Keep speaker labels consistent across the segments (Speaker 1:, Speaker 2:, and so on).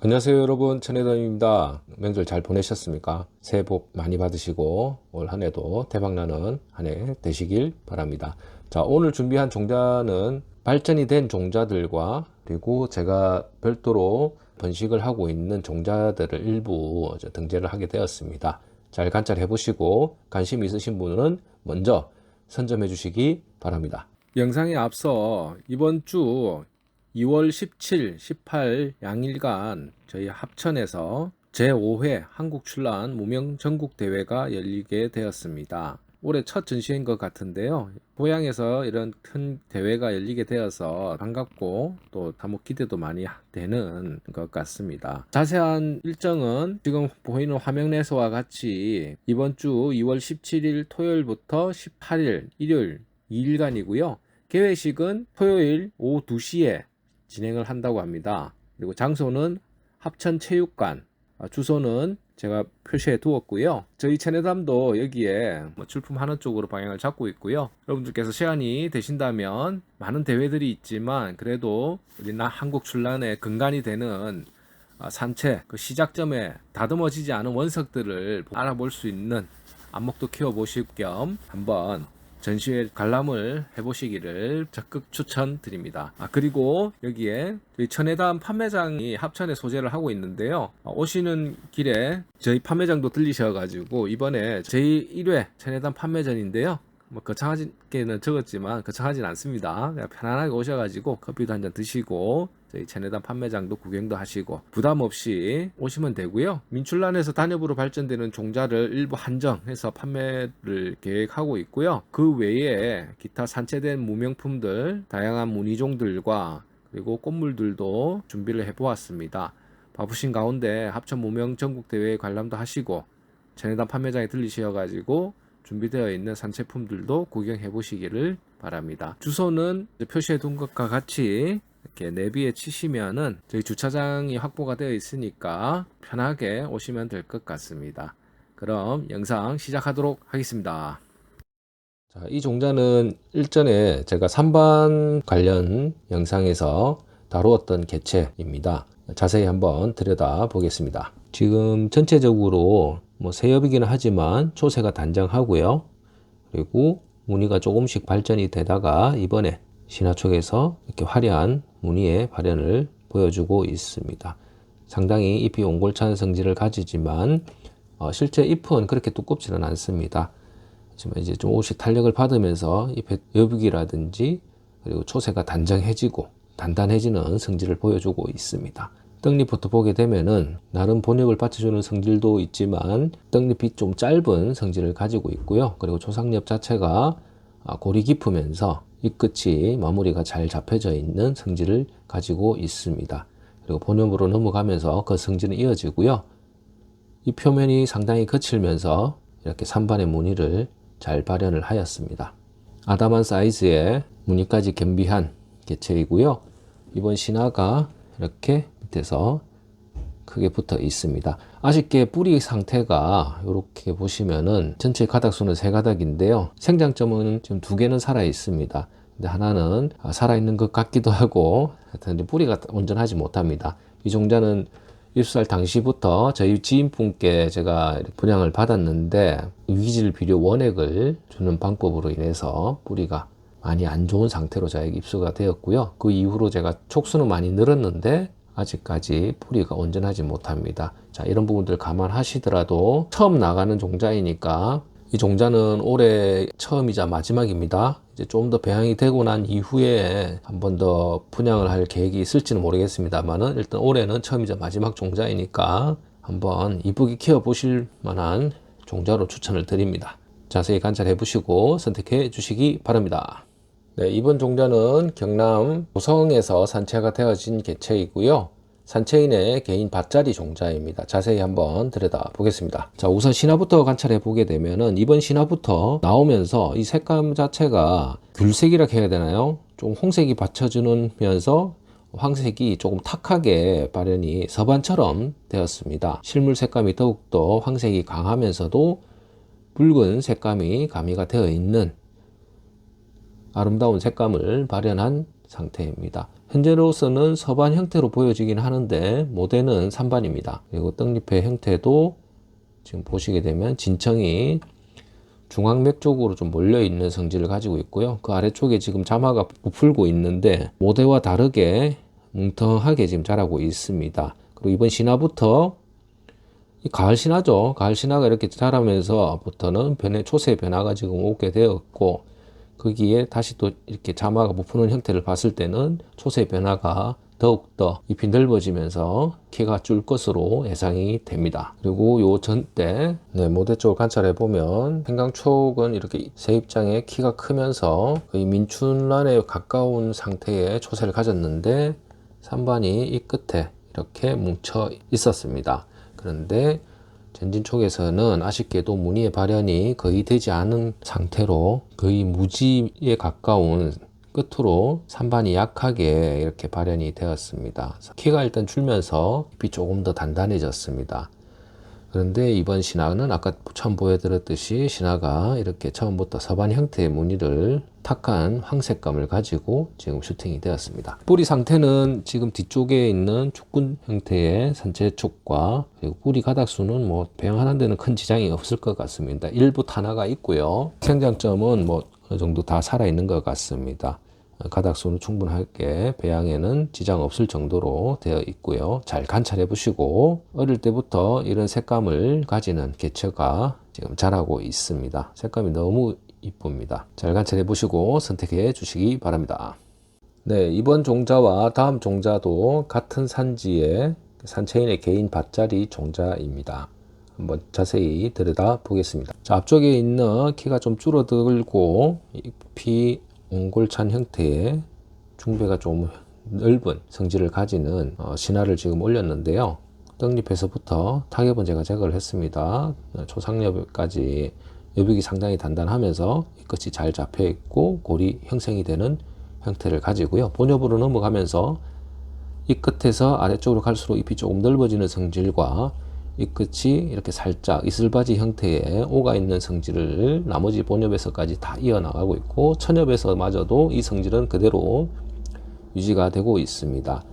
Speaker 1: 안녕하세요 여러분. 천혜담입니다. 명절 잘 보내셨습니까? 새해 복 많이 받으시고 올 한해도 대박나는 한 해 되시길 바랍니다. 자 오늘 준비한 종자는 발전이 된 종자들과 그리고 제가 별도로 번식을 하고 있는 종자들을 일부 등재를 하게 되었습니다. 잘 관찰해 보시고 관심 있으신 분은 먼저 선점해 주시기 바랍니다. 영상에 앞서 이번 주 2월 17, 18 양일간 저희 합천에서 제5회 한국 출란 무명 전국 대회가 열리게 되었습니다. 올해 첫 전시회인 것 같은데요. 고향에서 이런 큰 대회가 열리게 되어서 반갑고 또 다목 기대도 많이 되는 것 같습니다. 자세한 일정은 지금 보이는 화면 에서와 같이 이번 주 2월 17일 토요일부터 18일 일요일 2일간이고요. 개회식은 토요일 오후 2시에 진행을 한다고 합니다. 그리고 장소는 합천체육관, 아, 주소는 제가 표시해 두었고요. 저희 체내담도 여기에 뭐 출품하는 쪽으로 방향을 잡고 있고요. 여러분들께서 시간이 되신다면 많은 대회들이 있지만 그래도 우리 나 한국 출란의 근간이 되는 아, 산채 그 시작점에 다듬어지지 않은 원석들을 알아볼 수 있는 안목도 키워보실 겸 한번 전시회 관람을 해보시기를 적극 추천드립니다. 아, 그리고 여기에 저희 천혜담 판매장이 합천에 소재를 하고 있는데요. 아, 오시는 길에 저희 판매장도 들리셔가지고 이번에 제1회 천혜담 판매전인데요. 뭐 거창하게는 적었지만 거창하진 않습니다. 그냥 편안하게 오셔가지고 커피도 한 잔 드시고 저희 체내단 판매장도 구경도 하시고 부담 없이 오시면 되고요. 민출란에서 단엽으로 발전되는 종자를 일부 한정해서 판매를 계획하고 있고요. 그 외에 기타 산채된 무명품들, 다양한 무늬종들과 그리고 꽃물들도 준비를 해보았습니다. 바쁘신 가운데 합천 무명 전국대회 관람도 하시고 체내단 판매장에 들리셔가지고 준비되어 있는 산채품들도 구경해 보시기를 바랍니다. 주소는 표시해 둔 것과 같이 이렇게 내비에 치시면은 저희 주차장이 확보가 되어 있으니까 편하게 오시면 될 것 같습니다. 그럼 영상 시작하도록 하겠습니다. 자, 이 종자는 일전에 제가 3반 관련 영상에서 다루었던 개체입니다. 자세히 한번 들여다 보겠습니다. 지금 전체적으로 뭐 새엽이기는 하지만 초세가 단정하고요. 그리고 무늬가 조금씩 발전이 되다가 이번에 신화 쪽에서 이렇게 화려한 무늬의 발현을 보여주고 있습니다. 상당히 잎이 옹골찬 성질을 가지지만 어, 실제 잎은 그렇게 두껍지는 않습니다. 하지만 이제 조금씩 탄력을 받으면서 잎의 여북이라든지 그리고 초세가 단정해지고 단단해지는 성질을 보여주고 있습니다. 떡잎부터 보게 되면은 나름 본역을 받쳐주는 성질도 있지만 떡잎이 좀 짧은 성질을 가지고 있고요. 그리고 초상엽 자체가 아, 골이 깊으면서 잎 끝이 마무리가 잘 잡혀져 있는 성질을 가지고 있습니다. 그리고 본엽으로 넘어가면서 그 성질은 이어지고요. 이 표면이 상당히 거칠면서 이렇게 산반의 무늬를 잘 발현을 하였습니다. 아담한 사이즈의 무늬까지 겸비한 개체이고요. 이번 신화가 이렇게 밑에서 크게 붙어 있습니다. 아쉽게 뿌리 상태가 이렇게 보시면은 전체 가닥 수는 세 가닥인데요. 생장점은 지금 두 개는 살아 있습니다. 근데 하나는 살아 있는 것 같기도 하고 하여튼 뿌리가 온전하지 못합니다. 이 종자는 입수할 당시부터 저희 지인분께 제가 분양을 받았는데 위질 비료 원액을 주는 방법으로 인해서 뿌리가 많이 안 좋은 상태로 저에게 입수가 되었고요. 그 이후로 제가 촉수는 많이 늘었는데 아직까지 뿌리가 온전하지 못합니다. 자, 이런 부분들 감안하시더라도 처음 나가는 종자이니까 이 종자는 올해 처음이자 마지막입니다. 이제 좀 더 배양이 되고 난 이후에 한 번 더 분양을 할 계획이 있을지는 모르겠습니다만은 일단 올해는 처음이자 마지막 종자이니까 한번 이쁘게 키워 보실 만한 종자로 추천을 드립니다. 자세히 관찰해 보시고 선택해 주시기 바랍니다. 네, 이번 종자는 경남 고성에서 산채가 되어진 개체이고요. 산채인의 개인 밭자리 종자입니다. 자세히 한번 들여다 보겠습니다. 자, 우선 신화부터 관찰해 보게 되면은 이번 신화부터 나오면서 이 색감 자체가 귤색이라 해야 되나요? 좀 홍색이 받쳐주면서 황색이 조금 탁하게 발현이 서반처럼 되었습니다. 실물 색감이 더욱더 황색이 강하면서도 붉은 색감이 가미가 되어 있는 아름다운 색감을 발현한 상태입니다. 현재로서는 서반 형태로 보여지긴 하는데 모대는 산반입니다. 그리고 떡잎의 형태도 지금 보시게 되면 진청이 중앙맥 쪽으로 좀 몰려 있는 성질을 가지고 있고요. 그 아래쪽에 지금 자마가 부풀고 있는데 모대와 다르게 뭉텅하게 지금 자라고 있습니다. 그리고 이번 신화부터 이 가을 신화죠. 가을 신화가 이렇게 자라면서부터는 변해 초세 변화가 지금 오게 되었고 거기에 다시 또 이렇게 자마가 부푸는 형태를 봤을 때는 초세 변화가 더욱더 잎이 넓어지면서 키가 줄 것으로 예상이 됩니다. 그리고 요 전대 네, 모대 쪽을 관찰해 보면 생강촉은 이렇게 새 입장에 키가 크면서 거의 민춘란에 가까운 상태의 초세를 가졌는데 산반이 이 끝에 이렇게 뭉쳐 있었습니다. 그런데 전진 쪽에서는 아쉽게도 무늬의 발현이 거의 되지 않은 상태로 거의 무지에 가까운 끝으로 산반이 약하게 이렇게 발현이 되었습니다. 키가 일단 줄면서 잎이 조금 더 단단해졌습니다. 그런데 이번 신화는 아까 처음 보여드렸듯이 신화가 이렇게 처음부터 서반 형태의 무늬를 탁한 황색감을 가지고 지금 슈팅이 되었습니다. 뿌리 상태는 지금 뒤쪽에 있는 축군 형태의 산체 촉과 그리고 뿌리 가닥수는 뭐 배양하는 데는 큰 지장이 없을 것 같습니다. 일부 탄화가 있고요. 생장점은 뭐 어느 정도 다 살아있는 것 같습니다. 가닥수는 충분하게 배양에는 지장 없을 정도로 되어 있고요. 잘 관찰해 보시고 어릴 때부터 이런 색감을 가지는 개체가 지금 자라고 있습니다. 색감이 너무 이쁩니다. 잘 관찰해 보시고 선택해 주시기 바랍니다. 네, 이번 종자와 다음 종자도 같은 산지의 산체인의 개인 밭자리 종자입니다. 한번 자세히 들여다 보겠습니다. 자, 앞쪽에 있는 키가 좀 줄어들고 잎이 옹골찬 형태의 중배가 좀 넓은 성질을 가지는 어, 신화를 지금 올렸는데요. 떡잎에서부터 타격은 제가 제거를 했습니다. 어, 초상엽까지 여백이 상당히 단단하면서 이 끝이 잘 잡혀 있고 골이 형성이 되는 형태를 가지고요. 본엽으로 넘어가면서 이 끝에서 아래쪽으로 갈수록 잎이 조금 넓어지는 성질과 이 끝이 이렇게 살짝 이슬바지 형태의 오가 있는 성질을 나머지 본엽에서까지 다 이어나가고 있고 천엽에서마저도 이 성질은 그대로 유지가 되고 있습니다.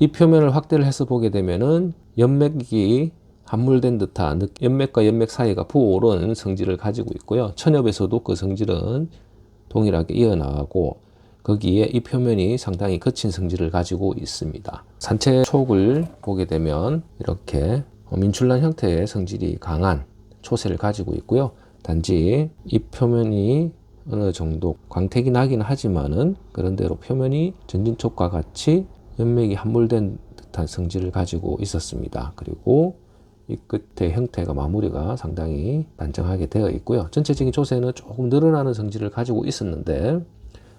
Speaker 1: 이 표면을 확대를 해서 보게 되면은 연맥이 함물된 듯한 연맥과 연맥 사이가 부어오른 성질을 가지고 있고요. 천엽에서도 그 성질은 동일하게 이어나가고 거기에 이 표면이 상당히 거친 성질을 가지고 있습니다. 산체 촉을 보게 되면 이렇게 민출란 형태의 성질이 강한 초세를 가지고 있고요. 단지 이 표면이 어느 정도 광택이 나긴 하지만은 그런대로 표면이 전진촉과 같이 연맥이 함몰된 듯한 성질을 가지고 있었습니다. 그리고 이 끝의 형태가 마무리가 상당히 단정하게 되어 있고요. 전체적인 조세는 조금 늘어나는 성질을 가지고 있었는데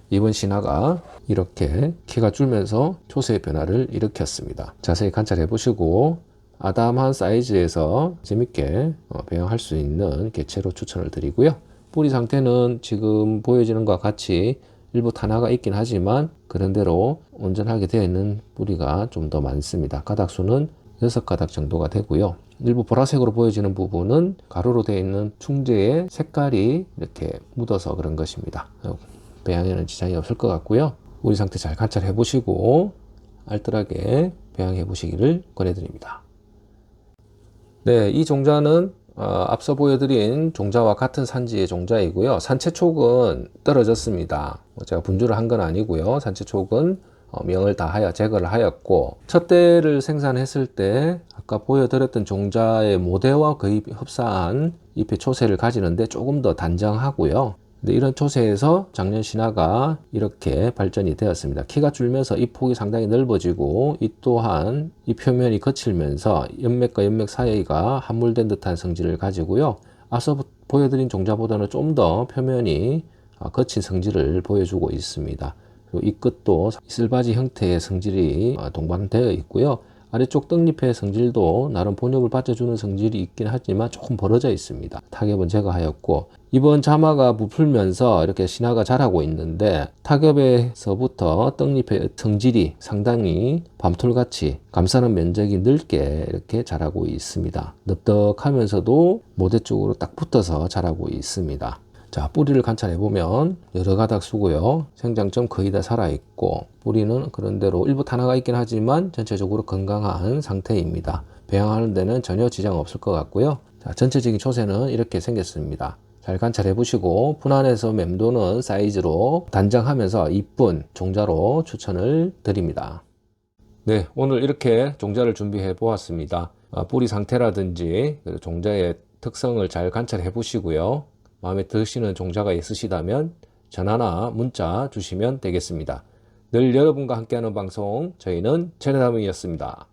Speaker 1: 이번 신화가 이렇게 키가 줄면서 초세의 변화를 일으켰습니다. 자세히 관찰해 보시고 아담한 사이즈에서 재밌게 어, 배양할 수 있는 개체로 추천을 드리고요. 뿌리 상태는 지금 보여지는 것과 같이 일부 탄화가 있긴 하지만 그런대로 온전하게 되어 있는 뿌리가 좀 더 많습니다. 가닥수는 6가닥 정도가 되고요. 일부 보라색으로 보여지는 부분은 가루로 되어 있는 충제의 색깔이 이렇게 묻어서 그런 것입니다. 배양에는 지장이 없을 것 같고요. 우리 상태 잘 관찰해 보시고 알뜰하게 배양해 보시기를 권해드립니다. 네, 이 종자는 어, 앞서 보여드린 종자와 같은 산지의 종자이고요. 산채촉은 떨어졌습니다. 뭐 제가 분주를 한 건 아니고요. 산채촉은 어, 명을 다하여 제거를 하였고 첫 대를 생산했을 때 아까 보여드렸던 종자의 모대와 거의 흡사한 잎의 초세를 가지는데 조금 더 단정하고요. 근데 이런 초세에서 작년 신화가 이렇게 발전이 되었습니다. 키가 줄면서 이 폭이 상당히 넓어지고 이 또한 이 표면이 거칠면서 연맥과 연맥 사이가 함몰된 듯한 성질을 가지고요. 앞서 보여드린 종자보다는 좀 더 표면이 거친 성질을 보여주고 있습니다. 이 끝도 이슬바지 형태의 성질이 동반되어 있고요. 아래쪽 떡잎의 성질도 나름 본엽을 받쳐주는 성질이 있긴 하지만 조금 벌어져 있습니다. 타격은 제거하였고 이번 자마가 부풀면서 이렇게 신화가 자라고 있는데 타격에서부터 떡잎의 성질이 상당히 밤톨같이 감싸는 면적이 넓게 이렇게 자라고 있습니다. 넓적하면서도 모대 쪽으로 딱 붙어서 자라고 있습니다. 자, 뿌리를 관찰해 보면 여러 가닥 수고요. 생장점 거의 다 살아 있고 뿌리는 그런대로 일부 탄화가 있긴 하지만 전체적으로 건강한 상태입니다. 배양하는 데는 전혀 지장 없을 것 같고요. 자, 전체적인 초세는 이렇게 생겼습니다. 잘 관찰해 보시고 분할해서 맴도는 사이즈로 단장하면서 이쁜 종자로 추천을 드립니다. 네, 오늘 이렇게 종자를 준비해 보았습니다. 아, 뿌리 상태라든지 그 종자의 특성을 잘 관찰해 보시고요. 마음에 드시는 종자가 있으시다면 전화나 문자 주시면 되겠습니다. 늘 여러분과 함께하는 방송 저희는 체내담이었습니다.